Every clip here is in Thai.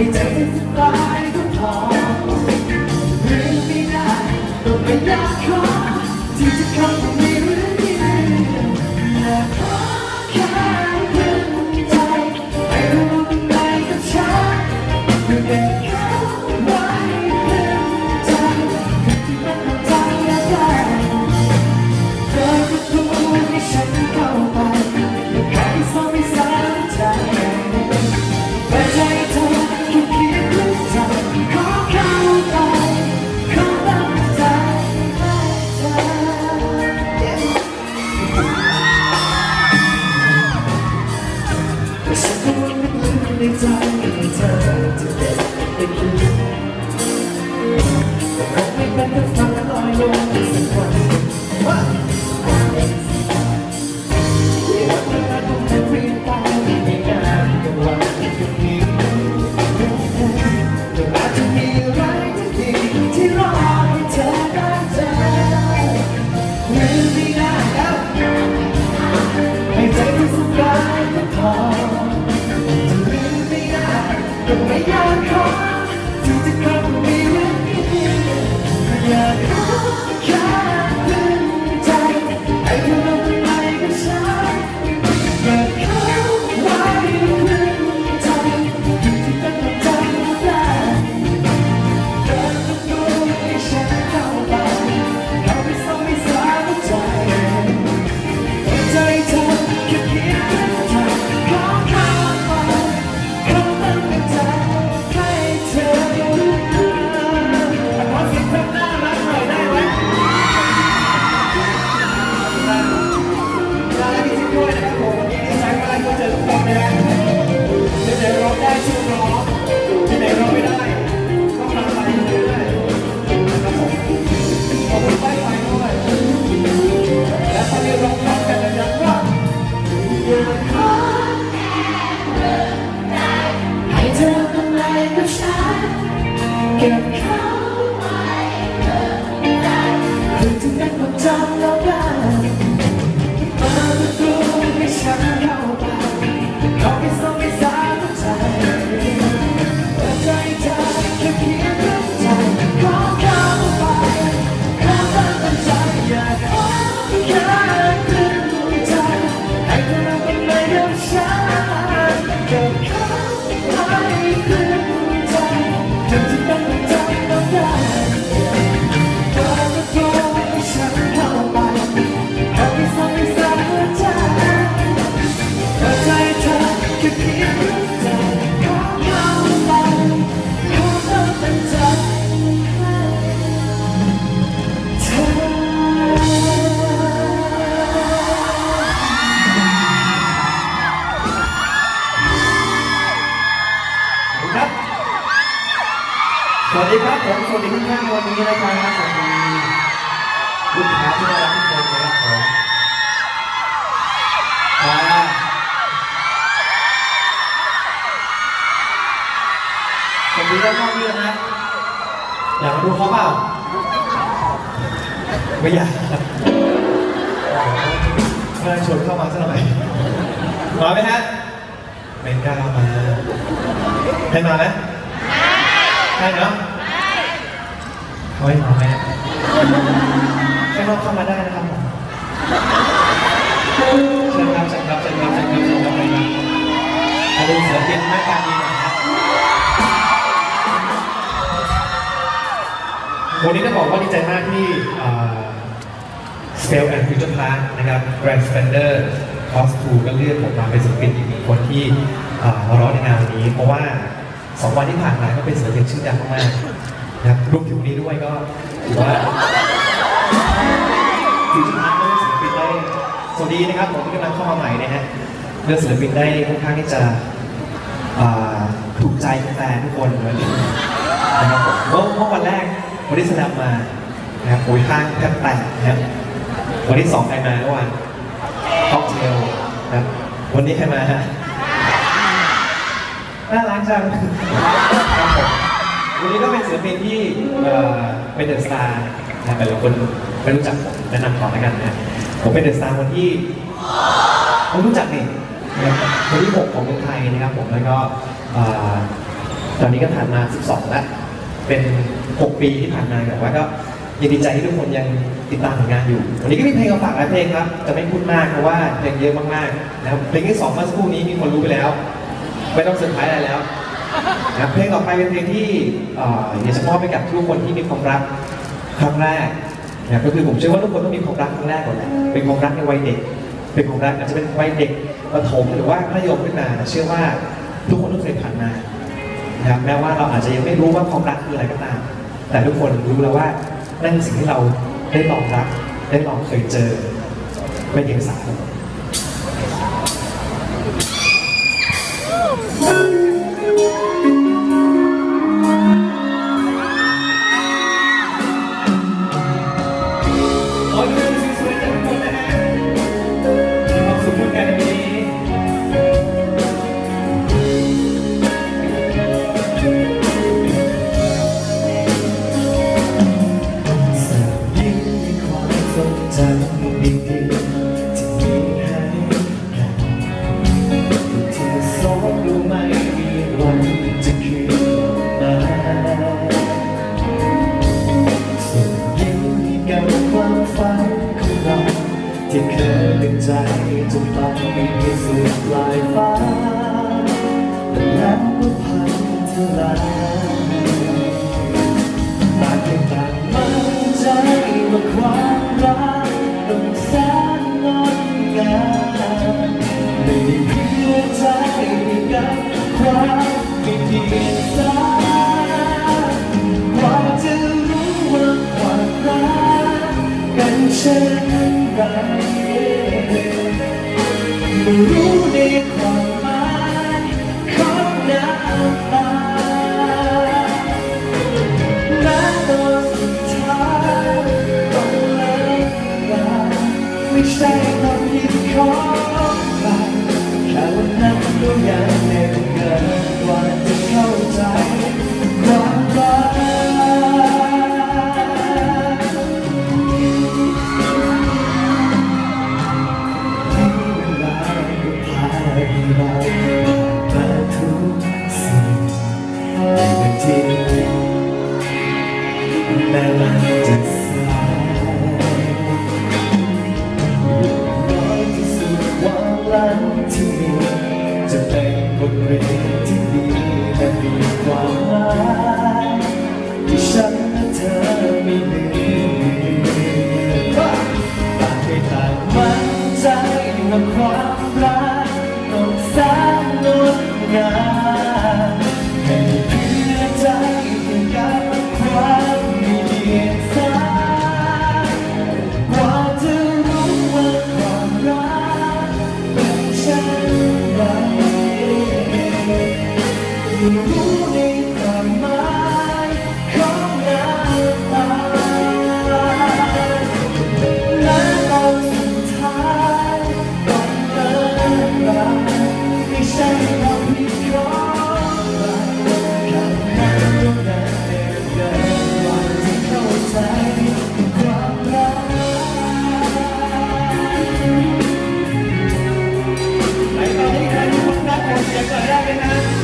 It doesn't surprise นล ดีด้านนอกด้วยนะอยากมาดูเขาเปล่า ไม่อยากเมื่อชวนเข้ามาสักหน่อยมาไหมฮะไม่กล้ามาให้มาไหมให้เนาะเฮ้ยมาไหมข้างนอกเข้ามาได้นะครับผมเชิญครับเชิญครับเชิญครับเชิญครับเชิญครับไปมามาดูเสือเป็นหน้าตาดี วันนี้ต้องบอกว่าดีใจมากที่สเปลแอนด์ฟิวเจอร์พาร์นะครับ Grand Spender c o s 2ก็เลือกผมมาเป็นศิลปินอีกหนึ่งคนที่มาร้องในงานวันนี้ เพราะว่าสองวันที่ผ่านมาก็เป็นศิลปินชื่อดังมากนะครับรวมถึงวันนี้ด้วยก็ถือว่าฟิวเจอร์พาร์ก็เลือกศิลปินได้สวัสดีนะครับผมที่กำลังเข้ามาใหม่นะฮะเลือกศิลปินได้ค่อนข้างที่จะถูกใจแฟนทุกคนเลยนะครับเมื่อเมื่อวันแรก วันที่สนามมานะครับโอ้ยข้างแทบแตกนะครับวันที่สองใครมาเมื่อวานค็อกเทลนะครับวันนี้ใครมาฮะน่ารักจังครับผมวันนี้ก็เป็นศิลปินที่เอ่อเป็นเดอะสตาร์นะแต่ละคนไม่รู้จักผมแนะนำก่อนแล้วกันนะผมเป็นเดอะสตาร์คนที่ผมรู้จักนี่นะครับคนที่ 6 ของเมืองไทยนะครับผมแล้วก็เอ่อตอนนี้ก็ผ่านมา 12 แล้ว เป็น 6 ปีที่ผ่านมาแต่ว่าก็ยังดีใจที่ทุกคนยังติดตามผลงานอยู่ วันนี้ก็มีเพลงมาฝากหลายเพลงครับจะไม่พูดมากเพราะว่าเพลงเยอะมากๆนะครับเพลงที่สองเมื่อสักครู่นี้มีคนรู้ไปแล้ว ไม่ต้องเซอร์ไพรส์อะไรแล้วนะครับเพลงต่อไปเป็นเพลงที่เอ่ออยากจะมอบให้กับทุกคนที่มีความรักครั้งแรกนะก็คือผมเชื่อว่าทุกคนต้องมีความรักครั้งแรกก่อนแหละเป็นความรักในวัยเด็ก เป็นความรักอาจจะเป็นวัยเด็กประถมหรือว่ามัธยมขึ้นมาเชื่อว่าทุกคนต้องเคยผ่านมา นะครับแม้ว่าเราอาจจะยังไม่รู้ว่าความรักคืออะไรก็ตาม แต่ทุกคนรู้แล้วว่านั่นสิ่งที่เราได้ลองรัก ได้ลองเคยเจอไม่เพียงสาว ทรง ความรัก Amen.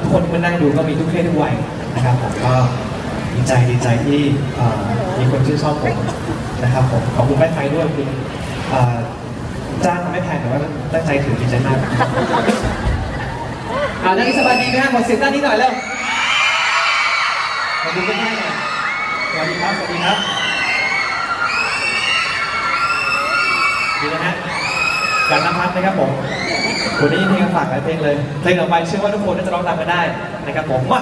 ทุกคนที่มานั่งดูก็มีทุกเพศทุกวัยนะครับผมก็ดีใจดีใจที่มีคนชื่นชอบผมนะครับผมขอบคุณแม่ไทยด้วยคือจ้างไม่แพงแต่ว่าตั้งใจถือดีใจมากอ่านักสบายดีไหมฮะขอเสียงด้านนี้หน่อยเร็วขอบคุณแม่ทยหน่อสวัสดีครับสวัสดีครับดีนะฮะการน้ำพัสนะครับผม วันนี้เพลงฝากหลายเพลงเลย เพลงต่อไปเชื่อว่าทุกคนน่าจะร้องตามกันได้นะครับผมมา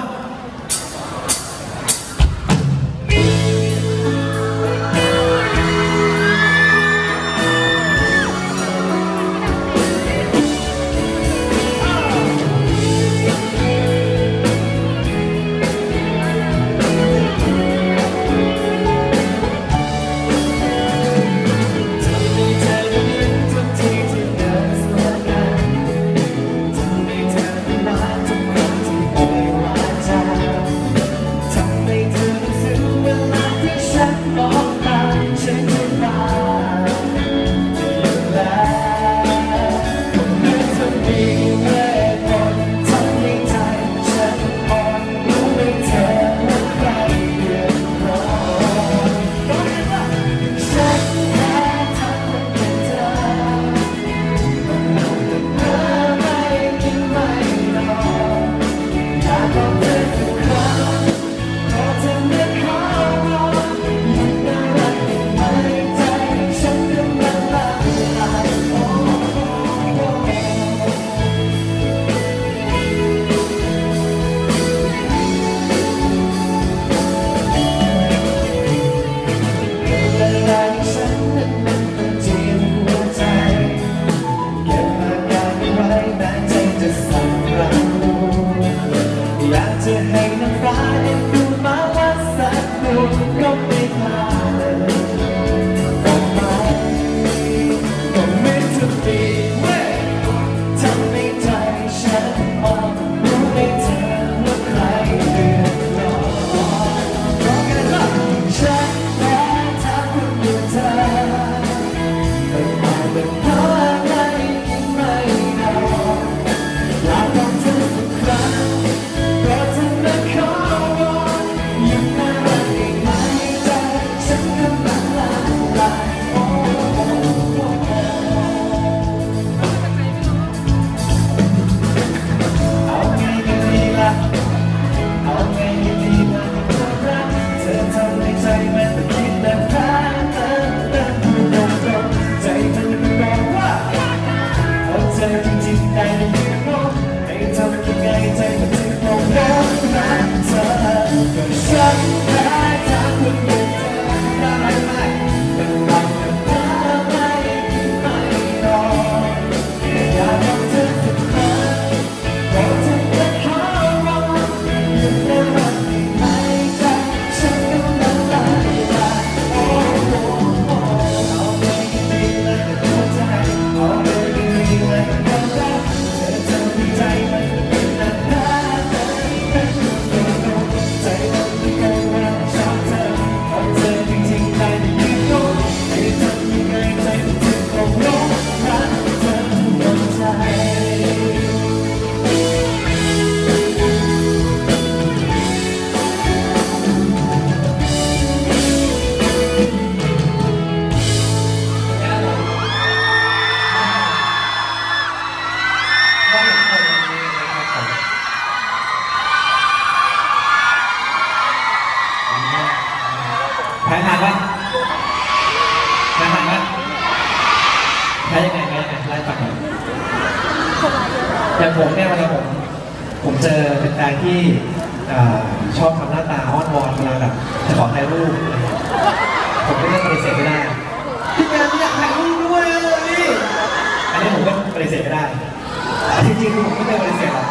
จริงๆคือผมไม่เคยปฏิเสธหรอก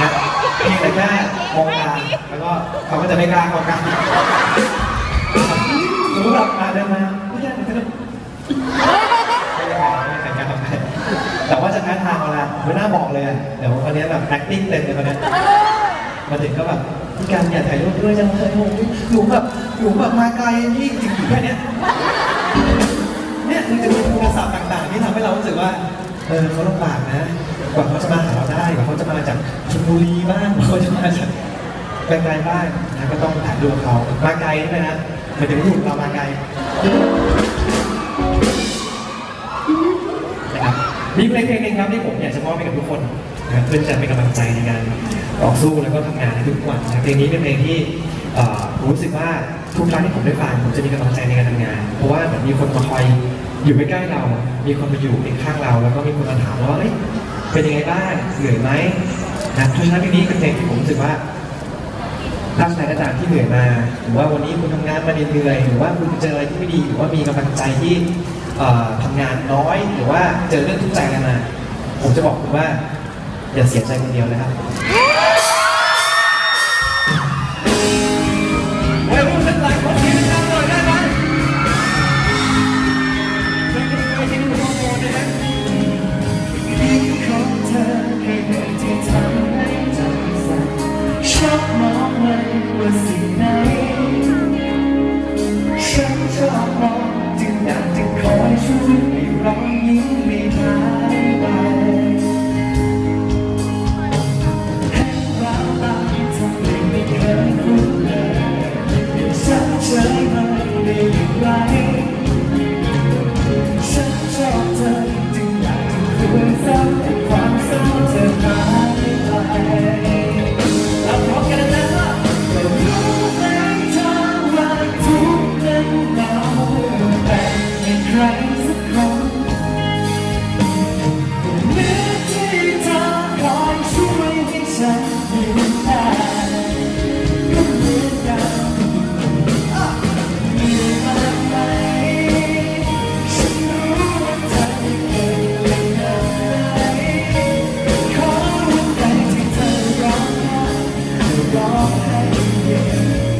นะเพียงแต่แค่มองตาแล้วก็เขาก็จะไม่กล้าเข้าใกล้สมมติแบบมาเดินมาไม่ได้ไม่ได้ไม่ได้ไม่ได้แต่ว่าจะท้าทางเอาละไม่น่าบอกเลยเดี๋ยววันนี้แบบ acting เต็มเลยวันนี้มาถึงก็แบบพี่การอยากถ่ายรูปด้วยจังเลยโอ้ยหนูแบบหนูแบบมาไกลนี่จริงๆแค่เนี้ยเนี่ยมันจะมีโทรศัพท์ต่างๆที่ทำให้เรารู้สึกว่า เออเขาลำบากนะ กว่าเขาจะมาหาเราได้กว่าเขาจะมาจากชลบุรีบ้างกว่าเขาจะมาจากไกลๆบ้างนะก็ต้องถ่ายรูปเขามาไกลใช่ไหมนะหมันถึงรูปเรามาไกลนะครับมีเพลงเพลงหนึงครับที่ผมอยากจะมอบให้กับทุกคนนะเพื่อจะเป็นกำลังใจในการต่อสู้แล้วก็ทำงานในทุกวันนะเพลงนี้เป็นเพลงที่ผมรู้สึกว่าทุกครั้งที่ผมได้ฟังผมจะมีกำลังใจในการทำงาน เพราะว่าเหมือนมีคนมาคอย อยู่ใกล้ๆเรา มีคนมาอยู่ข้างเรา แล้วก็มีคนมาถามว่าเอ้ยเป็นยังไงบ้างเหนื่อยไหมนะเพราะฉะนั้นเพลงนี้เป็นเพลงที่ผมรู้สึกว่าถ้าใครก็ตามที่เหนื่อยมา หรือว่าวันนี้คุณทำงานมาเหนื่อย หรือว่าคุณเจออะไรที่ไม่ดี หรือว่ามีกำลังใจที่เอ่อทำงานน้อย หรือว่าเจอเรื่องทุกข์ใจอะไรมา ผมจะบอกคุณว่า อย่าเสียใจคนเดียวนะครับ เล ร้อ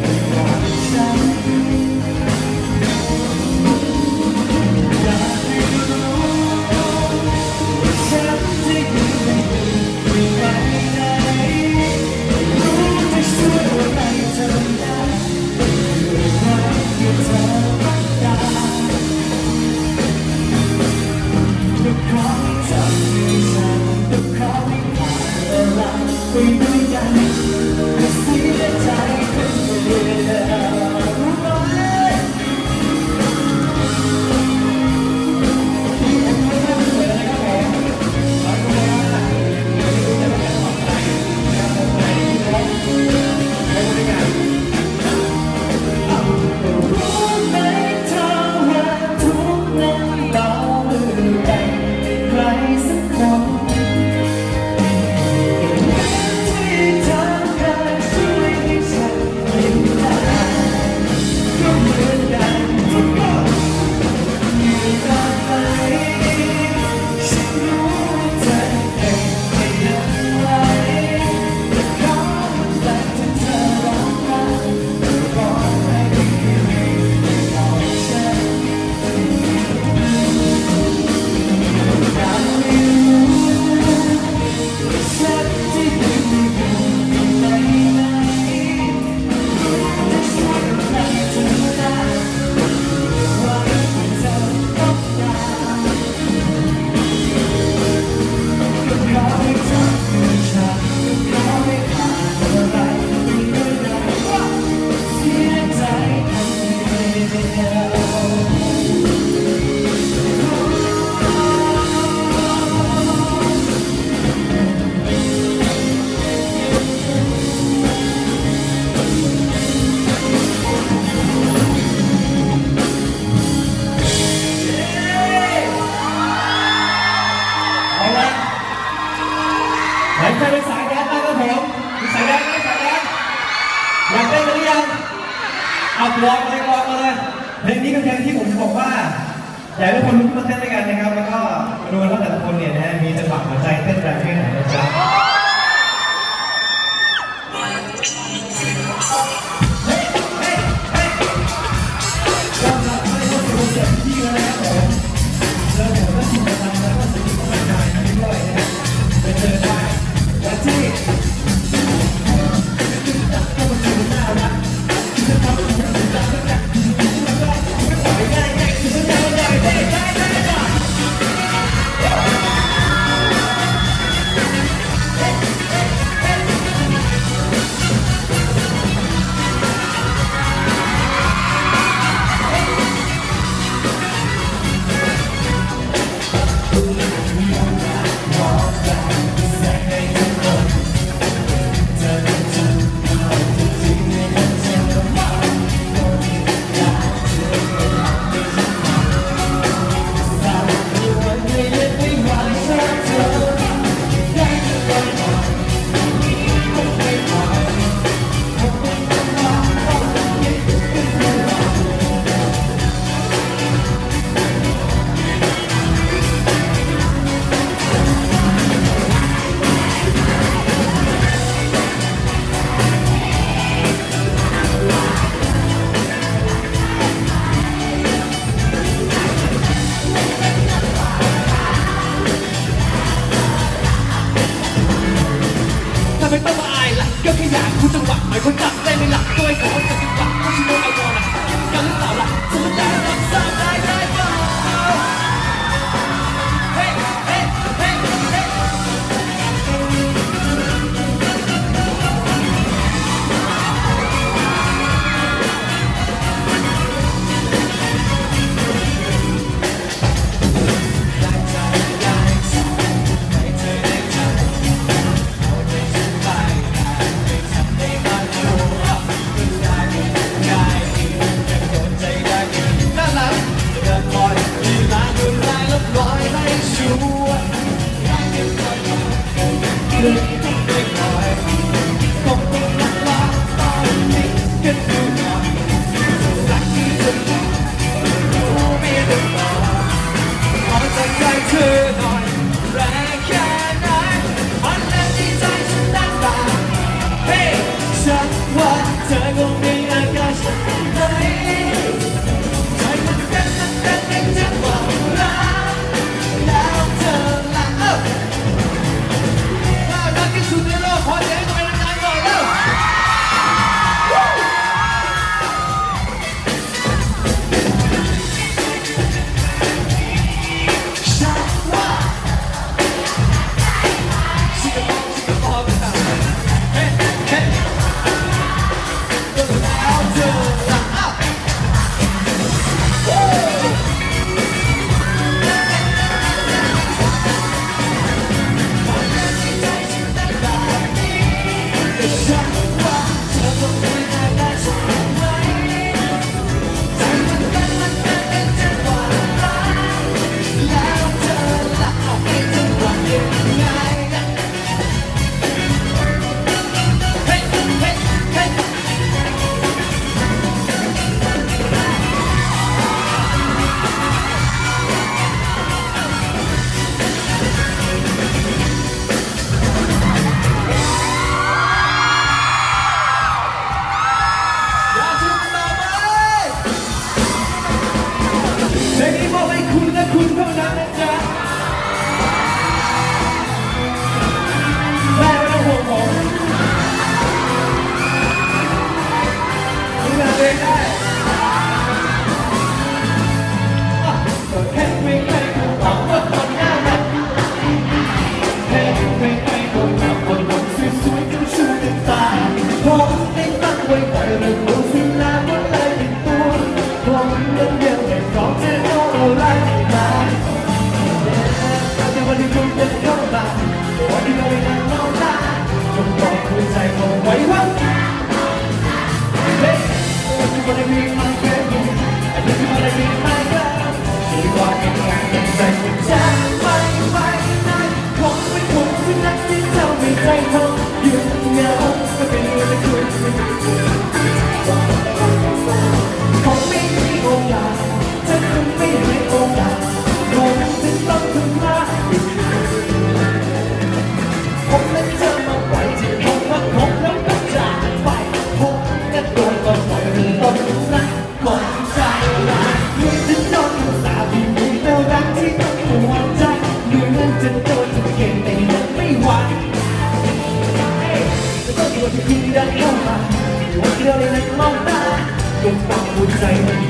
night.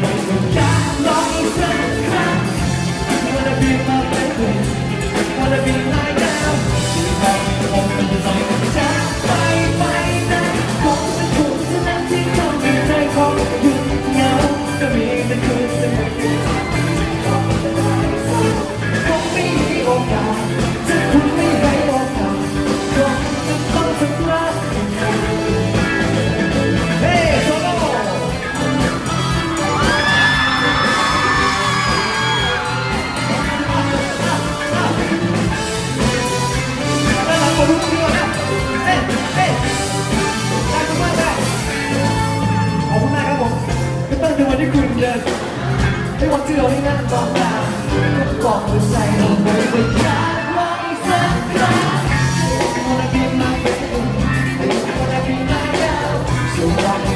ให้นั้นมองตาก็บอกหัวใจเอาไว้ว่าอยากลองอีกสักครั้ง Wanna be my baby, wanna be my girl, so wanna